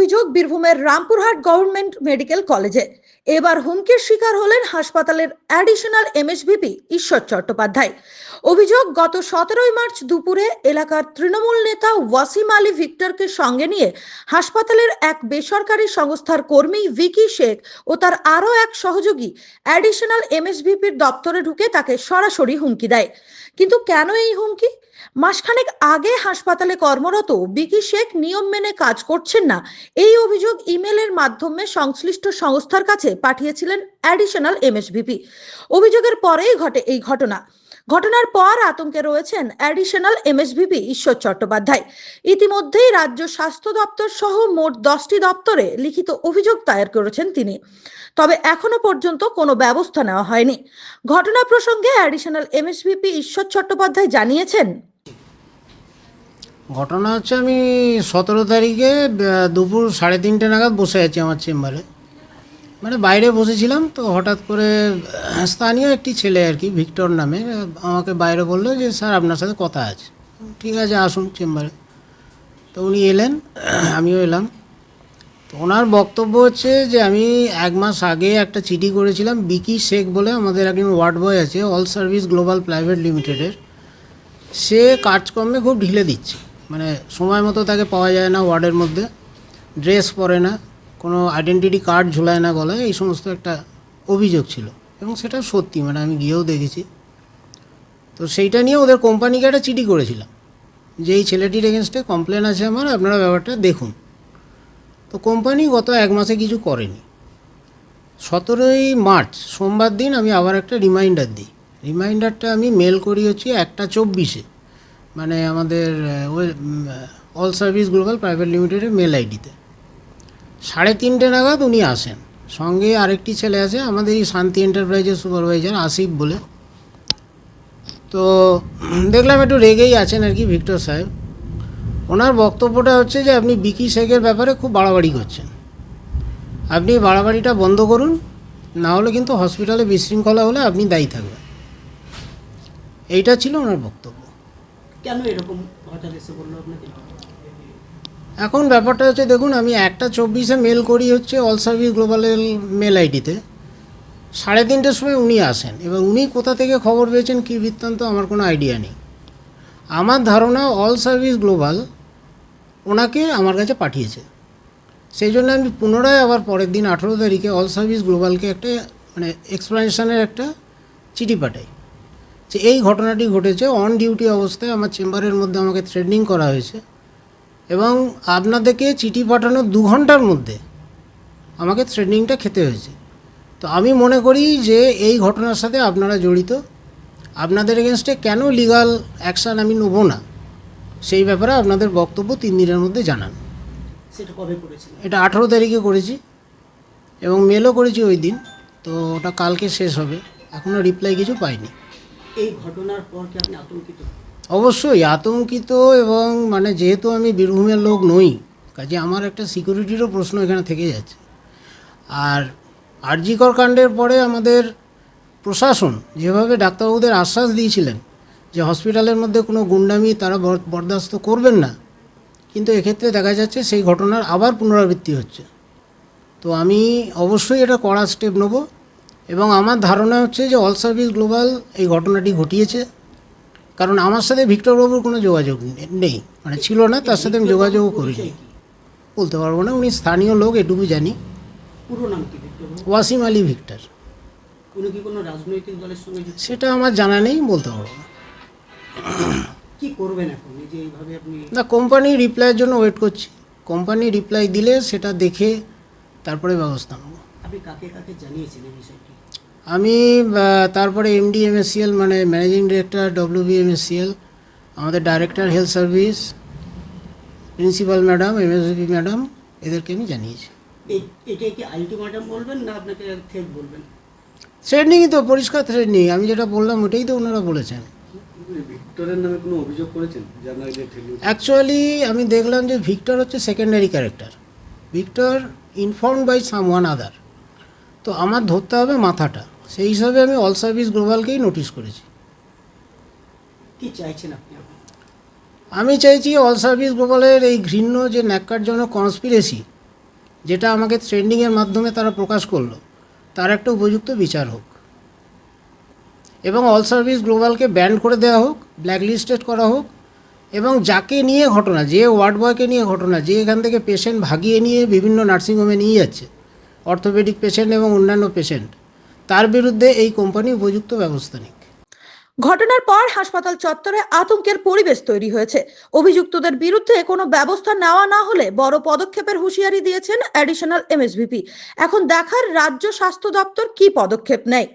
অভিযোগ, বীরভূমের Rampurhat government medical কলেজে। এবার হুমকির শিকার হলেন হাসপাতালের অ্যাডিশনাল এমএসভিপি ঈশ্বর চট্টোপাধ্যায়। অভিযোগ, গত সতেরোই মার্চ দুপুরে এলাকার তৃণমূল নেতা ওয়াসিম আলী ভিক্টরকে সঙ্গে নিয়ে হাসপাতালের এক বেসরকারি সংস্থার কর্মী ভিকি শেখ ও তার আরও এক সহযোগী অ্যাডিশনাল এমএসভিপির দপ্তরে ঢুকে তাকে সরাসরি হুমকি দেয়। কিন্তু কেন এই হুমকি? মাসখানেক আগে হাসপাতালে কর্মরত বিকি শেখ নিয়ম মেনে কাজ করছেন না। এই অভিযোগ ইমেলের মাধ্যমে সংশ্লিষ্ট সংস্থার কাছে পাঠিয়েছিলেন অ্যাডিশনাল এমএসভিপি। অভিযোগের পরেই ঘটে এই ঘটনা। ঘটনার পর আতঙ্কে রয়েছেন অ্যাডিশনাল এমএসভিপি ঈশ্বর চট্টোপাধ্যায়। ইতিমধ্যেই রাজ্য স্বাস্থ্য দপ্তর সহ মোট দশটি দপ্তরে লিখিত অভিযোগ দায়ের করেছেন তিনি। তবে এখনও পর্যন্ত কোনো ব্যবস্থা নেওয়া হয়নি। ঘটনা প্রসঙ্গে অ্যাডিশনাল এমএসভিপি ঈশ্বর চট্টোপাধ্যায় জানিয়েছেন ঘটনা হচ্ছে আমি সতেরো তারিখে দুপুর সাড়ে তিনটে নাগাদ বসে আছি আমার চেম্বারে। মানে বাইরে বসেছিলাম তো হঠাৎ করে স্থানীয় একটি ছেলে আর কি, ভিক্টর নামে আমাকে বাইরে বলল যে, স্যার, আপনার সাথে কথা আছে। ঠিক আছে, আসুন চেম্বারে। তো উনি এলেন আমিও এলাম। তো ওনার বক্তব্য হচ্ছে যে, আমি এক মাস আগে একটা চিঠি করেছিলাম, বিকি শেখ বলে আমাদের একজন ওয়ার্ড বয় আছে, অল সার্ভিস গ্লোবাল প্রাইভেট লিমিটেডের। সে কাজকর্মে খুব ঢিলে দিচ্ছে। মানে সময় মতো তাকে পাওয়া যায় না ওয়ার্ডের মধ্যে। ড্রেস পরে না, কোনো আইডেন্টিটি কার্ড ঝুলায় না গলায়, এই সমস্ত একটা অভিযোগ ছিল। এবং সেটা সত্যি মানে আমি গিয়েও দেখেছি। তো সেইটা নিয়ে ওদের কোম্পানিকে একটা চিঠি করেছিলাম। যে এই ছেলেটির এগেনস্টে কমপ্লেন আছে আমার, আপনারা ব্যাপারটা দেখুন। তো কোম্পানি গত এক মাসে কিছু করেনি। সতেরোই মার্চ, সোমবার দিন আমি আবার একটা রিমাইন্ডার দিই। রিমাইন্ডারটা আমি মেল করি হচ্ছে একটা চব্বিশে। মানে আমাদের অল সার্ভিস গ্লোবাল প্রাইভেট লিমিটেডের মেল আইডিতে সাড়ে তিনটে নাগাদ উনি আসেন। সঙ্গে আরেকটি ছেলে আছে, আমাদের এই শান্তি এন্টারপ্রাইজের সুপারভাইজার আসিফ বলে। তো দেখলাম একটু রেগেই আছেন আর কি ভিক্টর সাহেব। ওনার বক্তব্যটা হচ্ছে যে, আপনি বিকি শেখের ব্যাপারে খুব বাড়াবাড়ি করছেন। আপনি বাড়াবাড়িটা বন্ধ করুন, না হলে কিন্তু হসপিটালে বিশৃঙ্খলা হলে আপনি দায়ী থাকবেন। এইটা ছিল ওনার বক্তব্য। এখন ব্যাপারটা হচ্ছে, দেখুন, আমি একটা চব্বিশে মেল করি হচ্ছে অল সার্ভিস গ্লোবালের মেল আইডিতে সাড়ে তিনটের সময় উনি আসেন এবার উনি কোথা থেকে খবর পেয়েছেন কী বৃত্তান্ত আমার কোনো আইডিয়া নেই। আমার ধারণা অল সার্ভিস গ্লোবাল ওনাকে আমার কাছে পাঠিয়েছে। সেই জন্য আমি পুনরায় আবার পরের দিন আঠেরো তারিখে অল সার্ভিস গ্লোবালকে একটা মানে এক্সপ্লানেশনের একটা চিঠি পাঠাই। যে এই ঘটনাটি ঘটেছে অন ডিউটি অবস্থায় আমার চেম্বারের মধ্যে আমাকে থ্রেডিং করা হয়েছে এবং আপনাদেরকে চিঠি পাঠানোর দু ঘণ্টার মধ্যে আমাকে থ্রেডিংটা খেতে হয়েছে। তো আমি মনে করি যে এই ঘটনার সাথে আপনারা জড়িত। আপনাদের এগেনস্টে কেন লিগাল অ্যাকশান আমি নেব না? সেই ব্যাপারে আপনাদের বক্তব্য তিন দিনের মধ্যে জানান। সেটা কবে করেছিলেন? এটা আঠেরো তারিখে করেছি এবং মেলও করেছি ওই দিন। তো ওটা কালকে শেষ হবে। এখনও রিপ্লাই কিছু পাইনি। এই অবশ্যই, আতঙ্কিত এবং মানে যেহেতু আমি বীরভূমের লোক নই, কাজে আমার একটা সিকিউরিটিরও প্রশ্ন এখানে থেকে যাচ্ছে। আর আরজিকর কাণ্ডের পরে আমাদের প্রশাসন যেভাবে ডাক্তারবাবুদের আশ্বাস দিয়েছিলেন যে হসপিটালের মধ্যে কোনো গুন্ডামি তারা বরদাস্ত করবেন না, কিন্তু এক্ষেত্রে দেখা যাচ্ছে সেই ঘটনার আবার পুনরাবৃত্তি হচ্ছে। তো আমি অবশ্যই এটা কড়া স্টেপ নেব। এবং আমার ধারণা হচ্ছে যে অল সার্ভিস গ্লোবাল এই ঘটনাটি ঘটিয়েছে। কারণ আমার সাথে ভিক্টরবাবুর কোনো যোগাযোগ নেই। মানে ছিল না তার সাথে আমি যোগাযোগও করিনি। বলতে পারব না উনি স্থানীয় লোক এটুকু জানি। পুরো নাম কি ওয়াসিম আলী ভিক্টর। উনি কি কোনো রাজনৈতিক দলের সঙ্গে সেটা আমার জানা নেই বলতে পারব না। কি করবেন এখন? যে এইভাবে আপনি না কোম্পানি রিপ্লাইয়ের জন্য ওয়েট করছি। কোম্পানি রিপ্লাই দিলে সেটা দেখে তারপরে ব্যবস্থা নেব। আপনি কাকে কাকে জানিয়েছেন এই বিষয়টি? আমি তারপরে এমডি এমএসসিএল মানে ম্যানেজিং ডিরেক্টর ডব্লিউবি এমএসসিএল আমাদের director health service principal madam MSB madam এদেরকে আমি জানিয়েছি। এটাই কি আলটিমেটাম বলবেন না আপনাকে থেক বলবেন? থ্রেডনিংই তো পরিষ্কার থ্রেডনিং আমি যেটা বললাম ওটাই তো ওনারা বলেছেন। ভিক্টরের নামে কোনো অভিযোগ করেছেন যার নামে যে ঠেলি অ্যাকচুয়ালি আমি দেখলাম যে ভিক্টর হচ্ছে secondary character Victor inform by some one other তো আমার ধরতে হবে মাথাটা। সেই হিসাবে আমি অল সার্ভিস গ্লোবালকেই নোটিশ করেছি। কি চাইছেন আপনি আমি চাইছি অল সার্ভিস গ্লোবালের এই ঘৃণ্য যে ন্যাক্কারজনক কনস্পিরেসি যেটা আমাকে ট্রেন্ডিংয়ের মাধ্যমে তারা প্রকাশ করল তার একটা উপযুক্ত বিচার হোক। এবং অল সার্ভিস গ্লোবালকে ব্যান্ড করে দেওয়া হোক ব্ল্যাকলিস্টেড করা হোক এবং যাকে নিয়ে ঘটনা যে ওয়ার্ড বয়কে নিয়ে ঘটনা যে এখান থেকে পেশেন্ট ভাগিয়ে নিয়ে বিভিন্ন নার্সিংহোমে নিয়ে যাচ্ছে অর্থোপেডিক পেশেন্ট এবং অন্যান্য পেশেন্ট তার বিরুদ্ধে এই কোম্পানি উপযুক্ত ব্যবস্থা নিক। ঘটনার পর হাসপাতাল চত্বরে আতঙ্কের পরিবেশ তৈরি হয়েছে। অভিযুক্তদের বিরুদ্ধে কোনো ব্যবস্থা নেওয়া না হলে বড় পদক্ষেপের হুঁশিয়ারি দিয়েছেন অ্যাডিশনাল এমএসভিপি এখন দেখার রাজ্য স্বাস্থ্য দপ্তর কি পদক্ষেপ নেয়?